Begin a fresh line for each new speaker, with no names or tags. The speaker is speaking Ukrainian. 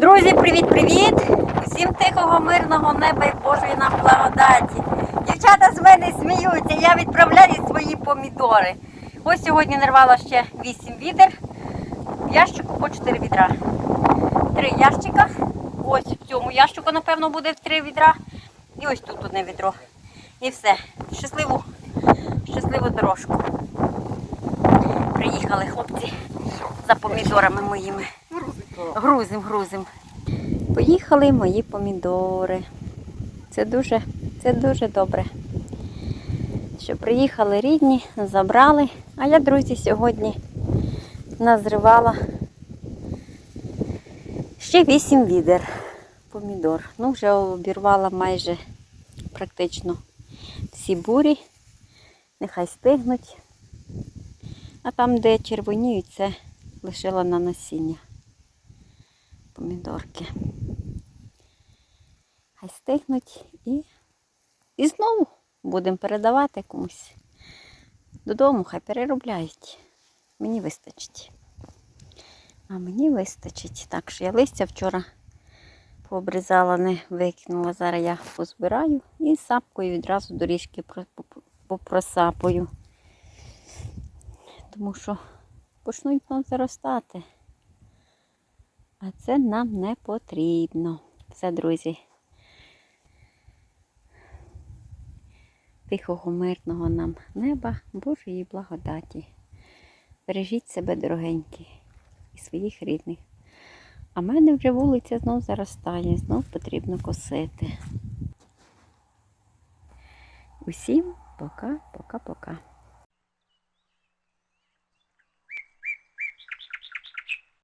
Друзі, привіт-привіт! Усім тихого, мирного неба і Божої нам благодаті. Дівчата з мене сміються, я відправляю свої помідори. Ось сьогодні нарвала ще 8 відер. В ящику по 4 відра. Три ящика. Ось в цьому ящику, напевно, буде 3 відра. І ось тут одне відро. І все. Щасливу, щасливу дорожку. Приїхали хлопці за помідорами моїми. Грузим, грузим. Поїхали мої помідори. Це дуже, це дуже добре. Що приїхали рідні, забрали. А я, друзі, сьогодні назривала ще 8 відер помідор. Ну, вже обірвала майже практично всі бурі. Нехай стигнуть. А там, де червоніють, це лишила на насіння помідорки. Хай стигнуть і, і знову будемо передавати комусь додому, хай переробляють. Мені вистачить. А мені вистачить. Так що я листя вчора пообрізала, не викинула. Зараз я позбираю і сапкою відразу доріжки про- поп- попросапаю. Тому що почнуть нам заростати. А це нам не потрібно. Все, друзі. Тихого, мирного нам неба, Божої благодаті. Бережіть себе, дорогенькі, і своїх рідних. А мене вже вулиця знов заростає, знов потрібно косити. Усім пока, пока, пока.